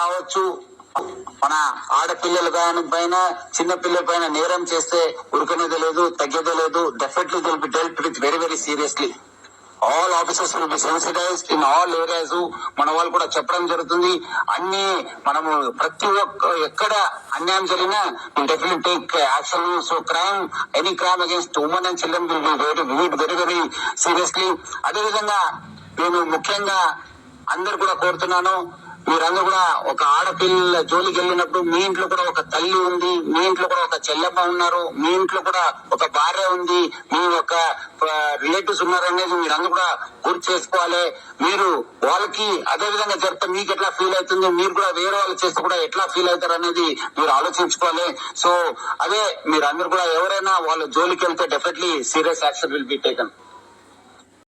కావచ్చు. మన ఆడపిల్లల పైన పైన చిన్న పిల్లల పైన నేరం చేస్తే ఉరికనేది లేదు తగ్గేదే లేదు. Definitely dealt be dealt with very very seriously all officers will be sensitise in all areas మన వాళ్ళు కూడా చెప్పడం జరుగుతుంది. అన్ని మనము ప్రతి ఒక్క ఎక్కడ అన్యాయం జరిగినా definite take action so crime any crime against women and children will be very very very seriously అదేవిధంగా నేను ముఖ్యంగా అందరు కూడా కోరుతున్నాను మీరందరూ కూడా ఒక ఆడపిల్ల జోలికి వెళ్ళినప్పుడు మీ ఇంట్లో కూడా ఒక తల్లి ఉంది మీ ఇంట్లో కూడా ఒక చెల్లెమ్మ ఉన్నారు మీ ఇంట్లో కూడా ఒక భార్య ఉంది మీ యొక్క రిలేటివ్స్ ఉన్నారనేది మీరందరూ కూడా గుర్తు చేసుకోవాలి. మీరు వాళ్ళకి అదే విధంగా చెప్తే మీకు ఎట్లా ఫీల్ అవుతుందో మీరు కూడా వేరే వాళ్ళు చేస్తే కూడా ఎట్లా ఫీల్ అవుతారు అనేది మీరు ఆలోచించుకోవాలి. సో అదే మీరు అందరు కూడా ఎవరైనా వాళ్ళ జోలికి వెళ్తే definitely serious action will be taken